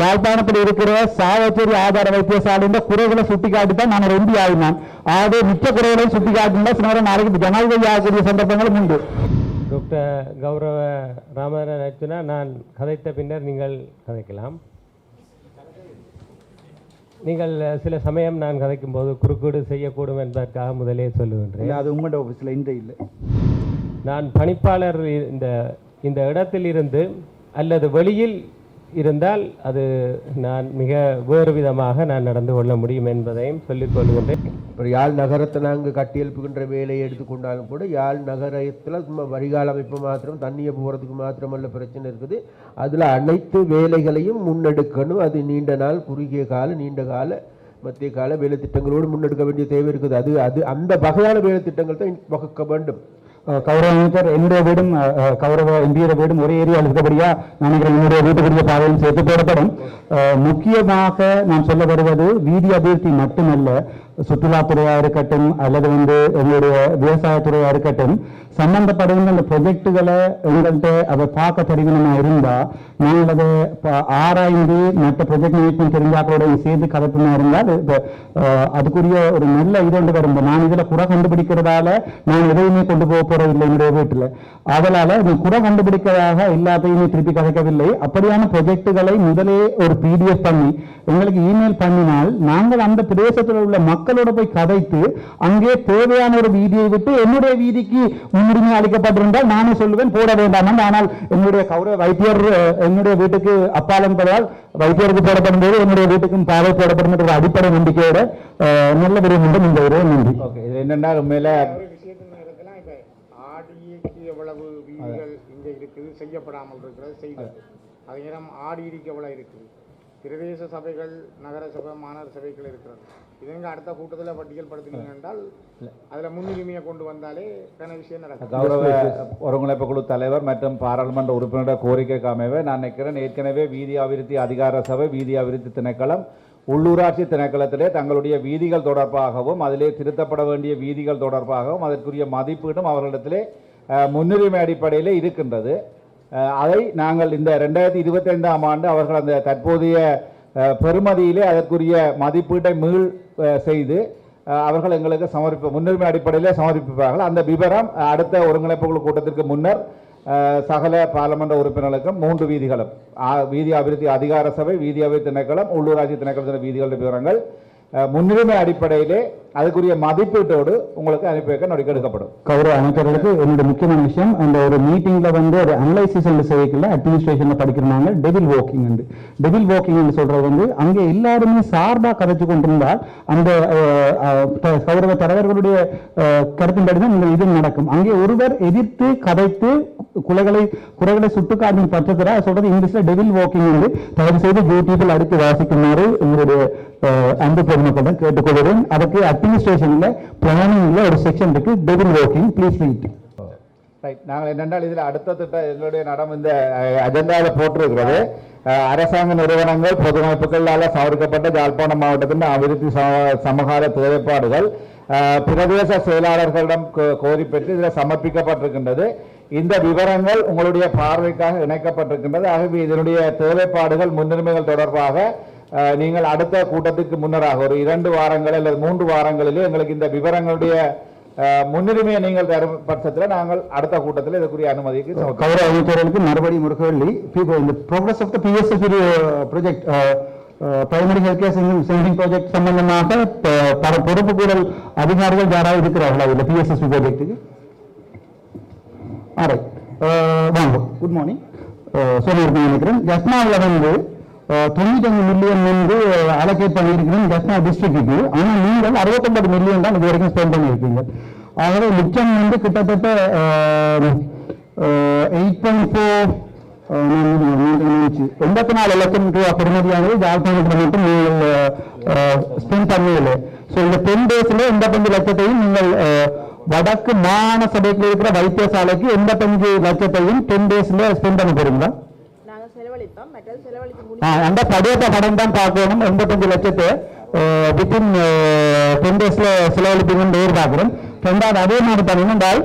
யாழ்ப்பாணத்தில் இருக்கிற சாவச்சேரி ஆதார வைத்தியசாலையின் குறைகளை சுட்டிக்காட்டி தான் நான் எம்பி ஆகினான் ஆகவே மிச்ச குறைகளை சுட்டிக்காட்டினா சில நேரம் நாளைக்கு ஜனாதிபதி ஆகக்கூடிய சந்தர்ப்பங்களும் உண்டு. டாக்டர் கௌரவ ராமநாதன் அர்ச்சுனா நான் கதைத்த பின்னர் நீங்கள் கதைக்கலாம். நீங்கள் சில சமயம் நான் கதைக்கும் போது குறுக்கீடு செய்யக்கூடும் என்பதற்காக முதலே சொல்லுகின்றேன். அது உங்களோட ஆஃபீஸில் இந்த இல்லை. நான் பணிப்பாளர் இந்த இந்த இடத்தில் இருந்து அல்லது வெளியில் இருந்தால் அது நான் மிக வேறு விதமாக நான் நடந்து கொள்ள முடியும் என்பதையும் சொல்லிக் கொள்கின்றேன். இப்போ யாழ் நகரத்தை நாங்கள் கட்டியெழுப்புகின்ற வேலையை எடுத்துக்கொண்டாலும் கூட யாழ் நகரத்தில் சும்மா வடிகால் அமைப்பு மாத்திரம் தண்ணியை போகிறதுக்கு மாத்திரமல்ல பிரச்சனை இருக்குது. அதில் அனைத்து வேலைகளையும் முன்னெடுக்கணும். அது நீண்ட நாள் குறுகிய கால நீண்ட கால மத்திய கால வேலை திட்டங்களோடு முன்னெடுக்க வேண்டிய தேவை இருக்குது. அது அது அந்த வகையான வேலை திட்டங்கள் தான் வகுக்க வேண்டும். கௌரவ அமைச்சர் என்னுடைய வீடும் கௌரவ எம்பியோட வீடும் ஒரே ஏரியாவில் இருக்கபடியா நான் நினைக்கிறேன் என்னுடைய வீட்டுக்குரிய பாதையும் சேர்த்து போடப்படும். முக்கியமாக நான் சொல்ல வருவது வீதி அபிவிருத்தி மட்டுமல்ல சுற்றுலாத்துறையா இருக்கட்டும் அல்லது வந்து எங்களுடைய விவசாயத்துறையா இருக்கட்டும் சம்பந்தப்படுகின்ற அந்த ப்ரொஜெக்டுகளை எங்கள்கிட்ட அதை பார்க்க தெரிவினா இருந்தா நாங்கள் அதை ஆராய்ந்து மற்ற ப்ரொஜெக்ட் மேனேஜ்மெண்ட் தெரிஞ்சாக்களோட சேர்த்து கதைப்புனா இருந்தால் அதுக்குரிய ஒரு நல்ல இது ஒன்று வரும். நான் இதுல குறை கண்டுபிடிக்கிறதால நான் எதையுமே கொண்டு போக போறதில்லை என்னுடைய வீட்டுல. அதனால இது குறை கண்டுபிடிக்கிறதாக எல்லாத்தையுமே திருப்பி கதைக்கவில்லை. அப்படியான ப்ரொஜெக்டுகளை முதலே ஒரு பிடிஎஃப் பண்ணி எங்களுக்கு இமெயில் பண்ணினால் நாங்கள் அந்த பிரதேசத்தில் உள்ள மக்களோட போய் கதைத்து அங்கே தேவையான ஒரு வீதியை விட்டு என்னுடைய வீதிக்கு முன்னுரிமை அளிக்கப்பட்டிருந்தால் நானே சொல்லுவேன் போட வேண்டாம். ஆனால் என்னுடைய கௌரவ வைத்தியர் என்னுடைய வீட்டுக்கு அப்பால் என்பதால் வைத்தியருக்கு போடப்படும் போது என்னுடைய வீட்டுக்கும் பாதை போடப்படும் என்ற ஒரு அடிப்படை நம்பிக்கையோட நல்ல விரும்புகின்ற இந்த ஒரு நன்றி. ஓகே இது என்னென்னா உண்மையில் எவ்வளவு வீதிகள் இங்க இருக்குது செய்யப்படாமல் இருக்கிறது செய்தது. அதே நேரம் ஆடிக்கு எவ்வளவு இருக்குது? பிரதேச சபைகள் நகர சபை மாநகர சபைகள் இருக்கிறது. இதுங்க அடுத்த கூட்டத்தில் பட்டியல் படுத்தினீங்க என்றால் அதுல முன்னுரிமையை கொண்டு வந்தாலே கன விஷயம் நடக்கும். கௌரவ ஒருங்கிணைப்பு குழு தலைவர் மற்றும் பாராளுமன்ற உறுப்பினருடைய கோரிக்கைக்கு அமைவே நான் நினைக்கிறேன் ஏற்கனவே வீதி அபிவிருத்தி அதிகார சபை வீதி அபிவிருத்தி திணைக்களம் உள்ளூராட்சி திணைக்களத்திலே தங்களுடைய வீதிகள் தொடர்பாகவும் அதிலே திருத்தப்பட வேண்டிய வீதிகள் தொடர்பாகவும் அதற்குரிய மதிப்பீடும் அவர்களிடத்திலே முன்னுரிமை அடிப்படையிலே இருக்கின்றது. அதை நாங்கள் இந்த ரெண்டாயிரத்தி இருபத்தைந்தாம் ஆண்டு அவர்கள் அந்த தற்போதைய பெருமதியிலே பெறுமதியிலே அதற்குரிய மதிப்பீட்டை மீள் செய்து அவர்கள் எங்களுக்கு சமர்ப்ப முன்னுரிமை அடிப்படையில் சமர்ப்பிப்பார்கள். அந்த விவரம் அடுத்த ஒருங்கிணைப்பு குழு கூட்டத்திற்கு முன்னர் சகல பாராளுமன்ற உறுப்பினர்களுக்கும் மூன்று வீதிகளும் வீதி அபிவிருத்தி அதிகார சபை வீதி அபிவிருத்தி திணைக்களம் உள்ளூராட்சி திணைக்களத்தின் வீதிகளின் விவரங்கள் முன்னுரிமை அடிப்படையிலே அதுக்குரிய மதிப்பீட்டோடு உங்களுக்கு அனுப்பி வைக்க நடவடிக்கை எடுக்கப்படும். கௌரவ அமைச்சர்களுக்கு என்னுடைய முக்கியமான விஷயம் அந்த ஒரு மீட்டிங்ல வந்து ஒரு அனலைசிஸ் செய்யக்கல அட்மினிஸ்ட்ரேஷன்ல படிக்கிறாங்க டெவில் வாக்கிங் வந்து டெவில் வாக்கிங் சொல்றது வந்து அங்கே எல்லாருமே சார்பா கதைச்சு கொண்டிருந்தால் அந்த கௌரவ தலைவர்களுடைய அஹ், கருத்தின்படி தான் இந்த இது நடக்கும். அங்கே ஒருவர் எதிர்த்து கதைத்து குலைகளை குறைகளை சுட்டுக்காட்டும் பட்சத்தில் சொல்றது இங்கிலீஷ்ல டெவில் வாக்கிங் வந்து தயவு செய்து யூடியூபில் அடுத்து வாசிக்குமாறு உங்களுடைய அன்பு பெருமக்களிடம் கேட்டுக்கொள்கிறேன். அதுக்கு அட்மினிஸ்ட்ரேஷன்ல பிளானிங்ல ஒரு செக்ஷன் இருக்கு devil walking please read right நாங்கள் என்னென்றால் இதில் அடுத்த திட்டம் எங்களுடைய நடம் இந்த அஜெண்டாவில் போட்டிருக்கிறது. அரசாங்க நிறுவனங்கள் பொதுமைப்புகளால் அமைப்புகளால் யாழ்ப்பாணம் மாவட்டத்தின் அபிவிருத்தி சமகால தேவைப்பாடுகள் பிரதேச செயலாளர்களிடம் கோரி பெற்று இதில் சமர்ப்பிக்கப்பட்டிருக்கின்றது. இந்த விவரங்கள் உங்களுடைய பார்வைக்காக இணைக்கப்பட்டிருக்கின்றது ஆகவே இதனுடைய தேவைப்பாடுகள் முன்னுரிமைகள் தொடர்பாக நீங்கள் அடுத்த கூட்டத்துக்கு முன்னராக ஒரு இரண்டு வாரங்கள் அல்லது மூன்று வாரங்களிலே எங்களுக்கு இந்த விவரங்களுடைய முன்னுரிமையை நீங்கள் தரும் பட்சத்தில் நாங்கள் அடுத்த கூட்டத்தில் இதுக்குரிய அனுமதிக்கு. கௌரவ அமைச்சர்களுக்கு மறுபடி முருகவள்ளி people, இந்த progress of the PSF project primary health care centre project சம்பந்தமாக பல பொறுப்புக்கூறல் அதிகாரிகள் யாராவது இருக்கிறார்களா இந்த பிஎஸ்எஸ்பி ப்ராஜெக்ட்டுக்கு வாங்க. குட் மார்னிங் சொல்லியிருக்கேன் நினைக்கிறேன். ஜஸ்னாவில் வந்து அஹ், தொண்ணூத்தஞ்சு மில்லியன் வந்து அலோகேட் பண்ணியிருக்கிறேன் ஜஸ்னா டிஸ்ட்ரிக்ட்டுக்கு ஆனால் நீங்கள் அறுபத்தொன்பது மில்லியன் தான் இது வரைக்கும் ஸ்பெண்ட் பண்ணியிருக்கீங்க. ஆகவே மிச்சம் வந்து கிட்டத்தட்ட எயிட் பாயிண்ட் ஃபோர் எண்பத்தி நாலு லட்சம் ரூபாய் பெறுமதியானது ஜாழ்ப்பாணத்தில் மட்டும் நீங்கள் ஸ்பெண்ட் பண்ணவில்லை ஸோ இந்த டென் டேஸ்ல எண்பத்தஞ்சு லட்சத்தையும் நீங்கள் வடக்கு மாகாண சபைக்கு இருக்கிற வைத்தியசாலைக்கு எண்பத்தஞ்சு லட்சத்தையும் டென் டேஸ்ல ஸ்பெண்ட் பண்ண போறீங்களா? அந்த படியத்த படம் தான் பார்க்கணும். எண்பத்தஞ்சு லட்சத்தை வித்தின் டென் டேஸ்ல செலவழிப்பீங்கன்னு எதிர்பார்க்கிறேன் ரெண்டாவது அதே மாதிரி பண்ணினால்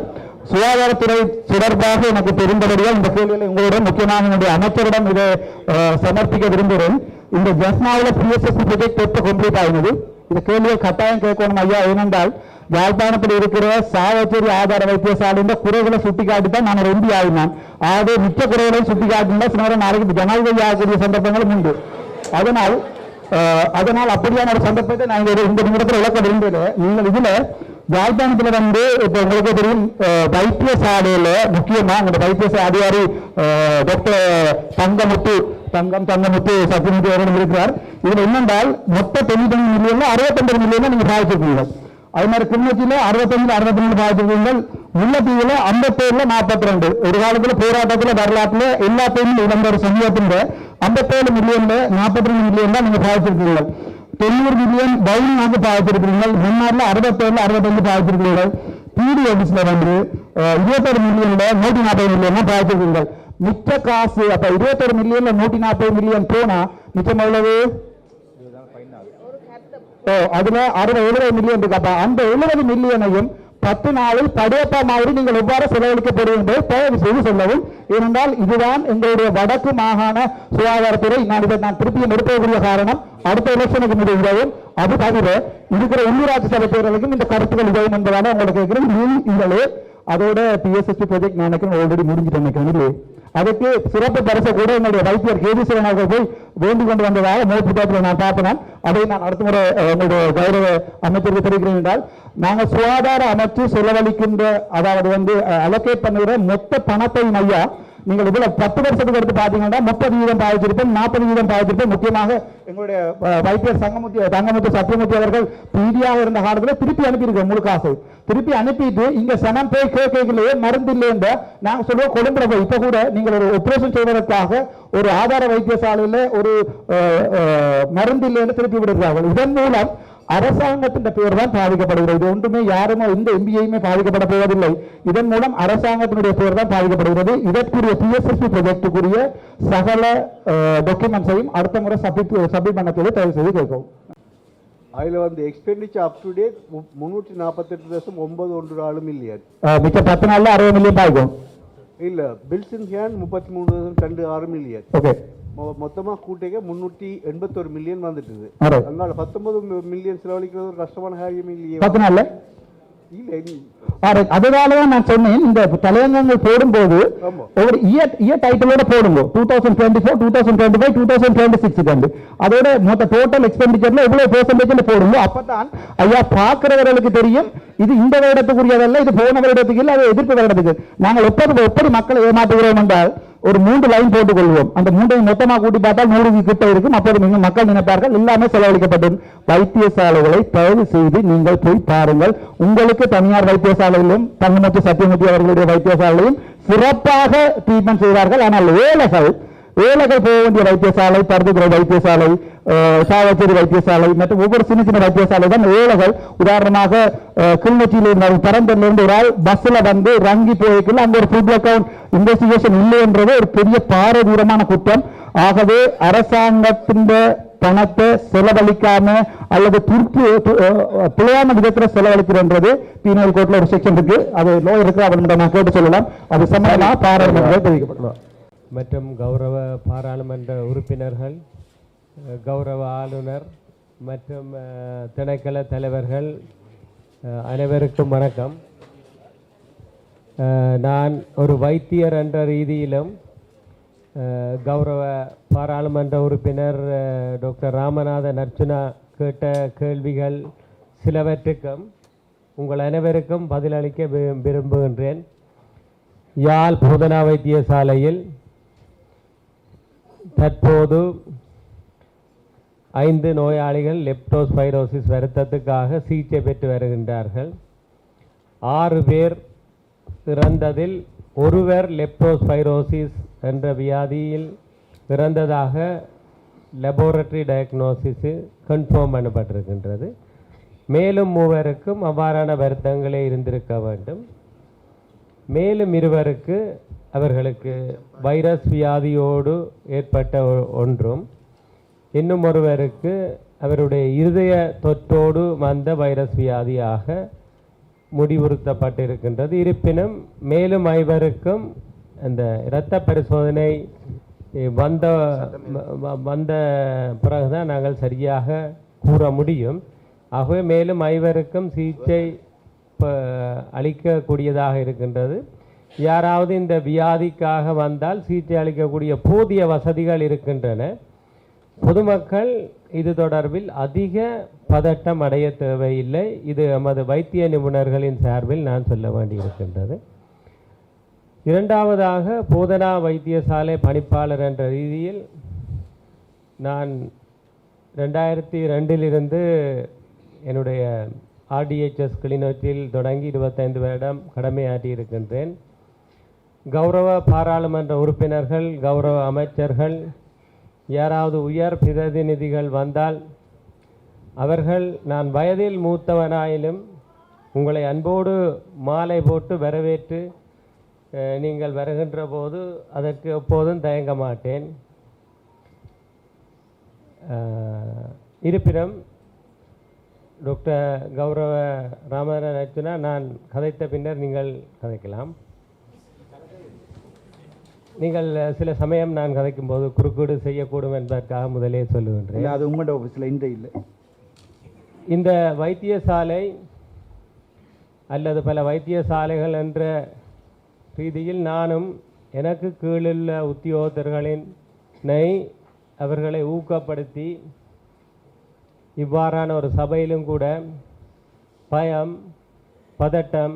சுகாதாரத்துறை தொடர்பாக எனக்கு தெரிந்தபடியால் இந்த கேள்வியில் உங்களுடன் முக்கியமான என்னுடைய அமைச்சரிடம் இதை சமர்ப்பிக்க விரும்புகிறேன். இந்த ஜஸ்னாவில் பிஎஸ்எஸ்சி ப்ரொஜெக்ட் எப்போ கம்ப்ளீட் ஆகுது? இந்த கேள்வியை கட்டாயம் கேட்கணும் ஐயா. ஏனென்றால் யாழ்ப்பாணத்தில் இருக்கிற சாவச்சேரி ஆதார வைத்தியசாலையின் குறைகளை சுட்டிக்காட்டி தான் நான் ரெண்டு எம்பி ஆகினான் ஆகவே மிச்ச குறைகளை சுட்டிக்காட்டினா சில நேரம் நாளைக்கு ஜனாதிபதி ஆகக்கூடிய சந்தர்ப்பங்களும் உண்டு. அதனால் அதனால் அப்படியான ஒரு சந்தர்ப்பத்தை நாங்கள் இந்த நிமிடத்தில் இழக்க விரும்பல நீங்கள் இதில் யாழ்ப்பாணத்தில் வந்து இப்போ உங்களுக்கு தெரியும் வைத்தியசாலையில் முக்கியமாக அந்த வைத்தியசாலை அதிகாரி டாக்டர் தங்கமுத்து தங்கம் தங்கமுத்து சத்தியமுத்து அவர்கள் இருக்கிறார். இதில் என்னென்றால் மொத்த தொண்ணூத்தி மில்லியன்ல அறுபத்தொன்பது மில்லியன் நீங்க சாதிச்சிருக்கீங்க. அது மாதிரி கிளிநொச்சியில அறுபத்தஞ்சு ரெண்டு பாதிப்புகள் முல்லைத்தீவுல ஐம்பத்தேழுல நாற்பத்தி ரெண்டு ஒரு காலத்துல போராட்டத்துல வரலாற்றுல எல்லாத்தையும் இழந்த ஒரு சமூகத்தின் ஐம்பத்தேழு மில்லியன்ல நாற்பத்தி ரெண்டு மில்லியன் தான் நீங்க பாதிச்சிருக்கீங்க. தொண்ணூறு மில்லியன் பவுன் வந்து பாதிச்சிருக்கிறீர்கள் முன்னாடில அறுபத்தேழுல அறுபத்தஞ்சு பாதிச்சிருக்கிறீர்கள் பிடி ஆபீஸ்ல வந்து இருபத்தொரு மில்லியன்ல நூத்தி நாற்பது மில்லியன் தான் பாதிச்சிருக்கீர்கள் மிச்ச காசு அப்ப இருபத்தொரு மில்லியன்ல நூத்தி நாற்பது மில்லியன் போனா மிச்சம் எவ்வளவு? அதுல அறுபது எழுபது மில்லியன் இருக்கப்பா அந்த எழுபது மில்லியனையும் பத்து நாளில் படையப்பா மாதிரி நீங்கள் எவ்வாறு செலவழிக்கப்படும் என்பதை தயவு செய்து சொல்லவும். ஏனென்றால் இதுதான் எங்களுடைய வடக்கு மாகாண சுகாதாரத்துறை. நான் இதை நான் திருப்பியும் எடுக்கக்கூடிய காரணம். அடுத்த எலெக்ஷனுக்கு முடிவுகளும் அது தவிர இருக்கிற உள்ளூராட்சி சபை தேர்தலுக்கும் இந்த கருத்துக்கள் உதவும் என்பதால உங்களுக்கு கேட்கிறேன். நீங்களே அதோட பிஎஸ்எஸ்பி ப்ராஜெக்ட் நான் நினைக்கிறேன் ஆல்ரெடி முடிஞ்சிட்டு நினைக்கிறேன் இல்லையே? அதுக்கு சிறப்பு பரிசு கூட என்னுடைய வைத்தியர் கேதீஸ்வரன் அவர்கள் போய் வேண்டிக் கொண்டு வந்ததாக மோர் புத்தகத்தில் நான் பார்த்தேன் அதை நான் அடுத்த முறை அஹ், உங்களுடைய கௌரவ அமைச்சருக்கு தெரிவிக்கிறேன் என்றால் நாங்கள் சுகாதார அமைச்சு செலவழிக்கின்ற அதாவது வந்து அலோகேட் பண்ணுகிற மொத்த பணத்தையும் ஐயா நீங்கள் இதில் பத்து வருஷத்துக்கு எடுத்து பார்த்தீங்கன்னா முப்பது வீதம் பாதிச்சிருப்போம் நாற்பது வீதம் பாதிச்சிருப்போம் முக்கியமாக எங்களுடைய வைத்தியர் சங்கமுத்தி தங்கமுத்து சத்தியமூர்த்தி அவர்கள் பீடியாக இருந்த காலத்தில் திருப்பி அனுப்பியிருக்கோம் முழு காசு திருப்பி அனுப்பிட்டு இங்கே சனம் போய் கேட்கலையே மருந்து இல்லைன்ற நாங்கள் சொல்லுவோம் கொழும்புல போய். இப்போ கூட நீங்கள் ஒரு ஒப்ரேஷன் செய்வதற்காக ஒரு ஆதார வைத்தியசாலையில் ஒரு மருந்து இல்லைன்னு திருப்பி விடுகிறார்கள். இதன் மூலம் அரசாங்கத்தின் பெயர் தான் பாதிக்கப்படுகிறது ஒன்றுமே யாருமே எந்த எம்பிஐயுமே பாதிக்கப்பட போவதில்லை. இதன் மூலம் அரசாங்கத்தினுடைய பெயர் தான் பாதிக்கப்படுகிறது இதற்குரிய பிஎஸ்எஸ்பி ப்ரொஜெக்டுக்குரிய சகல டாக்குமெண்ட்ஸையும் அடுத்த முறை சப்மிட் சப்மிட் பண்ண சொல்லி தயவு செய்து கேட்கவும். அதில் வந்து எக்ஸ்பெண்டிச்சர் அப் டு டேட் முந்நூற்றி நாற்பத்தெட்டு தசம் ஒன்பது ஒன்று நாலு மில்லியன் மிச்ச பத்து நாள்ல அறுபது மில்லியன் பாதிக்கும் இல்லை பில்ஸ் இன் ஹேண்ட் முப்பத்தி மூணு ரெண்டு ஆறு மில்லியன் ஓகே மொத்தமாக கூட்டிக்க முந்நூற்றி எண்பத்தொரு மில்லியன் வந்துட்டுது. அதனால பத்தொன்பது மில்லியன் செலவழிக்கிறது ஒரு கஷ்டமான காரியம் இல்லையே. பத்து நாள்ல இல்லை Alright, அதனாலதான் நான் சொன்னேன் இந்த தலையங்கங்கள் போடும்போது. ஒரு இயர் இயர் டைட்டிலோட போடுங்க. Two thousand twenty four two thousand twenty five two thousand twenty six வந்து. அதோட மொத்த டோட்டல் எக்ஸ்பெண்டிச்சர்ல எவ்வளவு பெர்சன்டேஜ் போடுங்க. அப்பதான் ஐயா பார்க்கிறவர்களுக்கு தெரியும். இது இந்த வருடத்துக்குரியதல்ல இது போன வருடத்துக்கு இல்லை அது எதிர்ப்பு வருடத்துக்கு. நாங்கள் எப்படி எப்படி மக்களை ஏமாற்றுகிறோம் என்றால் ஒரு மூன்று லைன் போட்டுக் கொள்வோம் அந்த மூன்றையும் மொத்தமாக கூட்டி பார்த்தால் நூறு கிட்ட இருக்கும். அப்போது நீங்கள் மக்கள் நினைப்பார்கள் எல்லாமே செலவழிக்கப்பட்டது வைத்தியசாலைகளை தயவு செய்து நீங்கள் போய் பாருங்கள். உங்களுக்கு தனியார் வைத்தியசாலையிலும் தங்கமத்து சத்தியமூர்த்தி அவர்களுடைய வைத்தியசாலையும் சிறப்பாக ட்ரீட்மெண்ட் செய்வார்கள். ஆனால் ஏழைகள் ஏழைகள் போக வேண்டிய வைத்தியசாலை பருதுகிற வைத்தியசாலை சாவச்சேரி வைத்தியசாலை மற்றும் ஒவ்வொரு சின்ன சின்ன வைத்தியசாலை தான் ஏழைகள். உதாரணமாக அஹ், கிளிநொச்சியில் இருந்தால் பரந்தூர்ல ஒரு ஆள் பஸ்ஸில் வந்து ரங்கி போய்க்குள்ள அங்கே ஒரு ஃபுட் அக்கௌண்ட் இன்வெஸ்டிகேஷன் இல்லைன்றது ஒரு பெரிய பாரதூரமான குற்றம். ஆகவே அரசாங்கத்தின் பணத்தை செலவழிக்காம அல்லது துருப்பு து- பிழையான விதத்தில் செலவழிக்கிறன்றது பீனல் கோர்ட்ல ஒரு செக்ஷன் இருக்கு. அது லோ இருக்கு. அவர்கிட்ட நான் கேட்டு சொல்லலாம். அது சம்பந்தமாக பாராளுமன்றத்தில் தெரிவிக்கப்படலாம் மற்றும் கௌரவ பாராளுமன்ற உறுப்பினர்கள் கௌரவ ஆளுநர் மற்றும் திணைக்கள தலைவர்கள் அனைவருக்கும் வணக்கம். நான் ஒரு வைத்தியர் என்ற ரீதியிலும் கௌரவ பாராளுமன்ற உறுப்பினர் டாக்டர் ராமநாதன் அர்ச்சுனா கேட்ட கேள்விகள் சிலவற்றுக்கும் உங்கள் அனைவருக்கும் பதிலளிக்க விரும்புகின்றேன். யாழ் போதனா வைத்தியசாலையில் தற்போது ஐந்து நோயாளிகள் லெப்டோஸ்பைரோசிஸ் வருத்தத்துக்காக சிகிச்சை பெற்று வருகின்றார்கள். ஆறு பேர் இறந்ததில் ஒருவர் லெப்டோஸ்பைரோசிஸ் என்ற வியாதியில் இறந்ததாக லெபோரட்டரி டயக்னோசிஸு கன்ஃபார்ம் பண்ணப்பட்டிருக்கின்றது. மேலும் மூவருக்கும் அவ்வாறான வருத்தங்களே இருந்திருக்க வேண்டும். மேலும் இருவருக்கு அவர்களுக்கு வைரஸ் வியாதியோடு ஏற்பட்ட ஒ- ஒன்றும். இன்னும் ஒருவருக்கு அவருடைய இருதய தொற்றோடு வந்த வைரஸ் வியாதியாக முடிவுறுத்தப்பட்டிருக்கின்றது. இருப்பினும் மேலும் ஐவருக்கும் அந்த இரத்த பரிசோதனை வந்த வந்த பிறகுதான் நாங்கள் சரியாக கூற முடியும். ஆகவே மேலும் ஐவருக்கும் சிகிச்சை ப- அளிக்கக்கூடியதாக இருக்கின்றது. யாராவது இந்த வியாதிக்காக வந்தால் சிகிச்சை அளிக்கக்கூடிய போதிய வசதிகள் இருக்கின்றன. பொதுமக்கள் இது தொடர்பில் அதிக பதட்டம் அடைய தேவையில்லை. இது எமது வைத்திய நிபுணர்களின் சார்பில் நான் சொல்ல வேண்டியிருக்கின்றது. இரண்டாவதாக போதனா வைத்தியசாலை பணிப்பாளர் என்ற ரீதியில் நான் ரெண்டாயிரத்தி ரெண்டிலிருந்து என்னுடைய ஆர்டிஹெச்எஸ் கிளிநொச்சியில் தொடங்கி இருபத்தைந்து வருடம் கடமையாற்றி இருக்கின்றேன் கௌரவ பாராளுமன்ற உறுப்பினர்கள் கௌரவ அமைச்சர்கள் யாராவது உயர் பிரதிநிதிகள் வந்தால் அவர்கள் நான் வயதில் மூத்தவனாயிலும் உங்களை அன்போடு மாலை போட்டு வரவேற்று நீங்கள் வருகின்ற போது அதற்கு எப்போதும் தயங்க மாட்டேன். இருப்பினும் டாக்டர் கௌரவ ராமநாதன் அர்ஜுனா நான் கதைத்த பின்னர் நீங்கள் கதைக்கலாம். நீங்கள் சில சமயம் நான் கதைக்கும் போது குறுக்கீடு செய்யக்கூடும் என்பதற்காக முதலே சொல்லுகின்றேன். அது உங்களோட ஆஃபீஸில் இந்த இல்லை. இந்த வைத்தியசாலை அல்லது பல வைத்தியசாலைகள் என்ற ரீதியில் நானும் எனக்கு கீழுள்ள உத்தியோகத்தர்களினை அவர்களை ஊக்கப்படுத்தி இவ்வாறான ஒரு சபையிலும் கூட பயம் பதட்டம்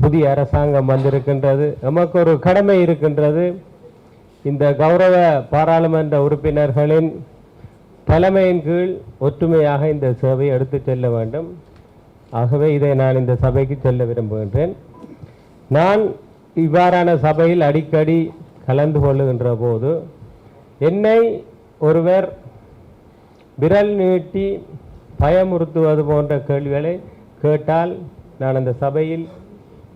புதிய அரசாங்கம் வந்திருக்கின்றது. நமக்கு ஒரு கடமை இருக்கின்றது. இந்த கௌரவ பாராளுமன்ற உறுப்பினர்களின் தலைமையின் கீழ் ஒற்றுமையாக இந்த சேவை எடுத்து செல்ல வேண்டும். ஆகவே இதை நான் இந்த சபைக்கு செல்ல விரும்புகின்றேன். நான் இவ்வாறான சபையில் அடிக்கடி கலந்து கொள்ளுகின்ற போது என்னை ஒருவர் விரல் நீட்டி பயமுறுத்துவது போன்ற கேள்விகளை கேட்டால் நான் அந்த சபையில்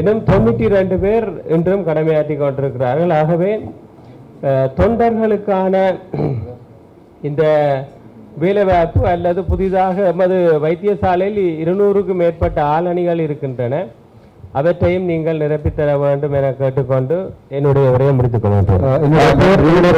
இன்னும் தொண்ணூற்றி ரெண்டு பேர் இன்றும் கடமையாற்றி கொண்டிருக்கிறார்கள். ஆகவே தொண்டர்களுக்கான இந்த வேலைவாய்ப்பு அல்லது புதிதாக எமது வைத்தியசாலையில் இருநூறுக்கும் மேற்பட்ட ஆளணிகள் இருக்கின்றன. அவற்றையும் நீங்கள் நிரப்பித்தர வேண்டும் என கேட்டுக்கொண்டு என்னுடைய உரையை முடித்துக் பேர்